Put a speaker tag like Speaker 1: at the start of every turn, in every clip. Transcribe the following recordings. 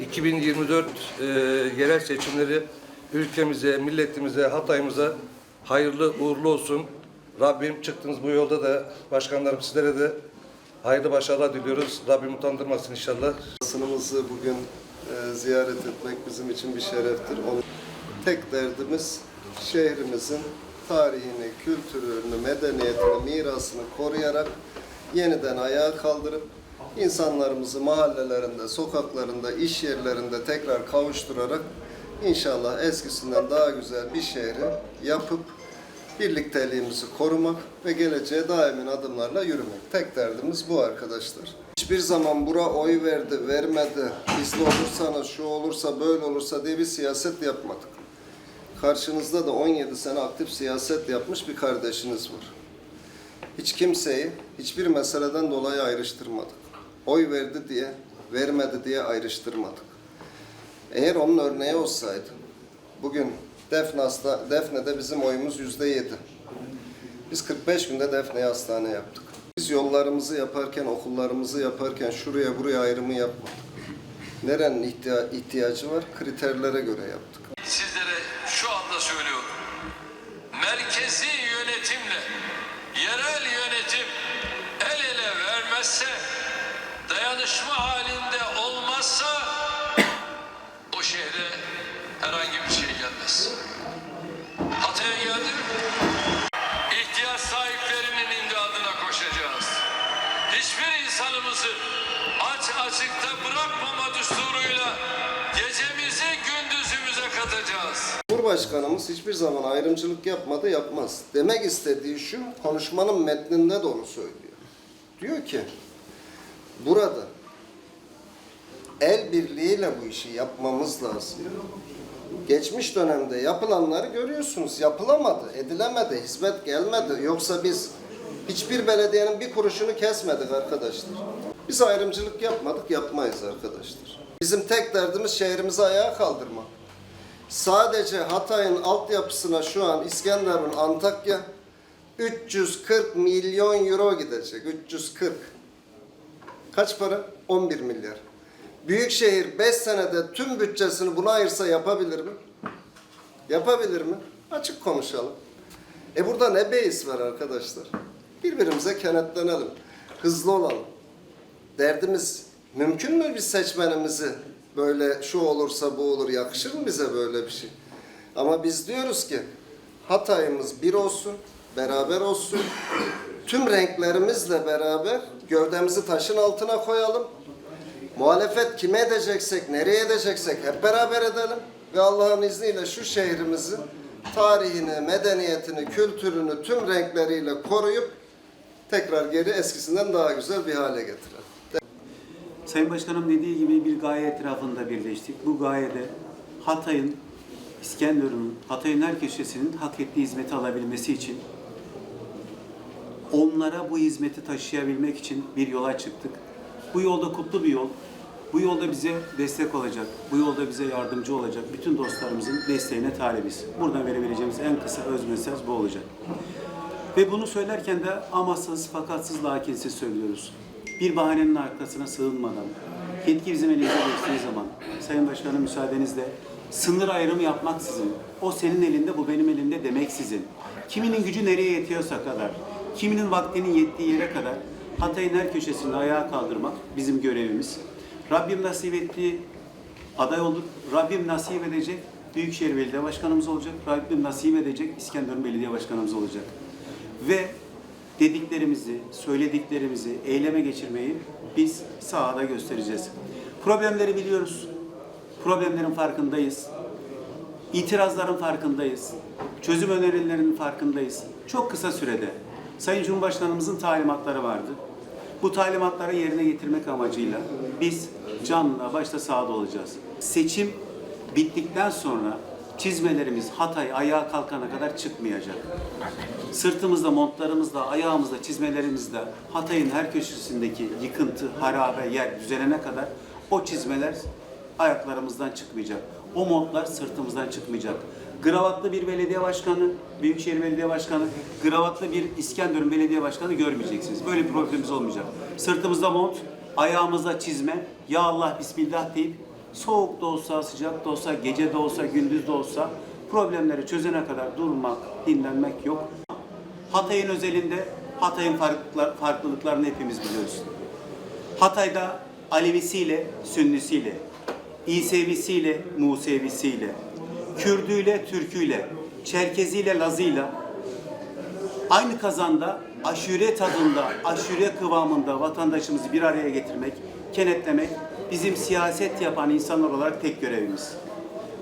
Speaker 1: 2024 e, yerel seçimleri ülkemize, milletimize, Hatay'ımıza hayırlı uğurlu olsun. Rabbim çıktınız bu yolda da başkanlarım sizlere de hayırlı başarılar diliyoruz. Rabbim utandırmasın inşallah.
Speaker 2: Sınımızı bugün e, ziyaret etmek bizim için bir şereftir. Onun tek derdimiz şehrimizin tarihini, kültürünü, medeniyetini, mirasını koruyarak yeniden ayağa kaldırıp insanlarımızı mahallelerinde, sokaklarında, iş yerlerinde tekrar kavuşturarak inşallah eskisinden daha güzel bir şehri yapıp birlikteliğimizi korumak ve geleceğe daimin adımlarla yürümek. Tek derdimiz bu arkadaşlar. Hiçbir zaman bura oy verdi, vermedi, bizli olursanız şu olursa böyle olursa diye bir siyaset yapmadık. Karşınızda da 17 sene aktif siyaset yapmış bir kardeşiniz var. Hiç kimseyi hiçbir meseleden dolayı ayrıştırmadık. Oy verdi diye, vermedi diye ayrıştırmadık. Eğer onun örneği olsaydı, bugün Defne hasta, Defne'de bizim oyumuz yüzde yedi. Biz 45 günde Defne'yi hastane yaptık. Biz yollarımızı yaparken, okullarımızı yaparken şuraya buraya ayrımı yapmadık. Nerenin ihtiya- ihtiyacı var? Kriterlere göre yaptık.
Speaker 3: Dayanışma halinde olmazsa o şehre herhangi bir şey gelmez. Hatay'a geldim. İhtiyaç sahiplerinin imdadına koşacağız. Hiçbir insanımızı aç açıkta bırakmama düsturuyla gecemizi gündüzümüze katacağız.
Speaker 2: Cumhurbaşkanımız hiçbir zaman ayrımcılık yapmadı, yapmaz. Demek istediği şu, konuşmanın metninde de onu söylüyor. Diyor ki, burada el birliğiyle bu işi yapmamız lazım. Geçmiş dönemde yapılanları görüyorsunuz. Yapılamadı, edilemedi, hizmet gelmedi. Yoksa biz hiçbir belediyenin bir kuruşunu kesmedik arkadaşlar. Biz ayrımcılık yapmadık, yapmayız arkadaşlar. Bizim tek derdimiz şehrimizi ayağa kaldırmak. Sadece Hatay'ın altyapısına şu an İskenderun, Antakya 340 milyon euro gidecek. 340. Kaç para? 11 milyar. Büyükşehir 5 senede tüm bütçesini buna ayırsa yapabilir mi? Yapabilir mi? Açık konuşalım. E burada ne beis var arkadaşlar? Birbirimize kenetlenelim. Hızlı olalım. Derdimiz mümkün mü biz seçmenimizi böyle şu olursa bu olur yakışır mı bize böyle bir şey? Ama biz diyoruz ki Hatay'ımız bir olsun, beraber olsun. Tüm renklerimizle beraber gövdemizi taşın altına koyalım. Muhalefet kime edeceksek, nereye edeceksek hep beraber edelim. Ve Allah'ın izniyle şu şehrimizi, tarihini, medeniyetini, kültürünü tüm renkleriyle koruyup tekrar geri eskisinden daha güzel bir hale getirelim.
Speaker 4: Sayın Başkanım dediği gibi bir gaye etrafında birleştik. Bu gayede Hatay'ın, İskenderun'un, Hatay'ın her köşesinin hak ettiği hizmeti alabilmesi için onlara bu hizmeti taşıyabilmek için bir yola çıktık. Bu yolda kutlu bir yol. Bu yolda bize destek olacak, bu yolda bize yardımcı olacak bütün dostlarımızın desteğine talibiz. Buradan verebileceğimiz en kısa öz mesaj bu olacak. Ve bunu söylerken de amaçsız, fakatsız, lakinsiz söylüyoruz. Bir bahanenin arkasına sığınmadan, yetki bizim elimize geçtiği zaman, Sayın Başkanım müsaadenizle, sınır ayrımı yapmaksızın, o senin elinde, bu benim elimde demeksizin, kiminin gücü nereye yetiyorsa kadar, kiminin vaktinin yettiği yere kadar Hatay'ın her köşesinde ayağa kaldırmak bizim görevimiz. Rabbim nasip ettiği aday olduk. Rabbim nasip edecek Büyükşehir Belediye Başkanımız olacak. Rabbim nasip edecek İskenderun Belediye Başkanımız olacak. Ve dediklerimizi, söylediklerimizi eyleme geçirmeyi biz sahada göstereceğiz. Problemleri biliyoruz. Problemlerin farkındayız. İtirazların farkındayız. Çözüm önerilerinin farkındayız. Çok kısa sürede Sayın Cumhurbaşkanımızın talimatları vardı. Bu talimatları yerine getirmek amacıyla biz canla başta sahada olacağız. Seçim bittikten sonra çizmelerimiz Hatay ayağa kalkana kadar çıkmayacak. Sırtımızda, montlarımızda, ayağımızda, çizmelerimizde Hatay'ın her köşesindeki yıkıntı, harabe yer düzelene kadar o çizmeler ayaklarımızdan çıkmayacak. O montlar sırtımızdan çıkmayacak. Gravatlı bir belediye başkanı, Büyükşehir Belediye Başkanı, gravatlı bir İskenderun Belediye Başkanı görmeyeceksiniz. Böyle bir problemimiz olmayacak. Sırtımızda mont, ayağımıza çizme, ya Allah Bismillah deyip soğuk da olsa, sıcak da olsa, gece de olsa, gündüz de olsa problemleri çözene kadar durmak, dinlenmek yok. Hatay'ın özelinde Hatay'ın farklılıklar, farklılıklarını hepimiz biliyoruz. Hatay'da Alevisiyle, Sünnisiyle, İsevisiyle, Musevisiyle, Kürdüyle, Türküyle, Çerkeziyle, Lazıyla aynı kazanda aşure tadında, aşure kıvamında vatandaşımızı bir araya getirmek, kenetlemek bizim siyaset yapan insanlar olarak tek görevimiz.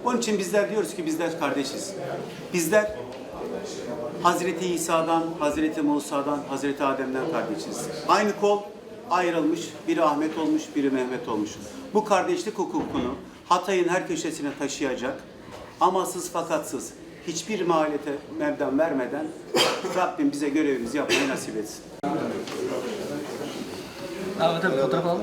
Speaker 4: Onun için bizler diyoruz ki bizler kardeşiz. Bizler Hazreti İsa'dan, Hazreti Musa'dan, Hazreti Adem'den kardeşiz. Aynı kol ayrılmış, biri Ahmet olmuş, biri Mehmet olmuş. Bu kardeşlik hukukunu Hatay'ın her köşesine taşıyacak, amasız fakatsız, hiçbir maliyete mevden vermeden Rabbim bize görevimizi yapmayı nasip etsin.
Speaker 5: Abi tabii fotoğraf mı?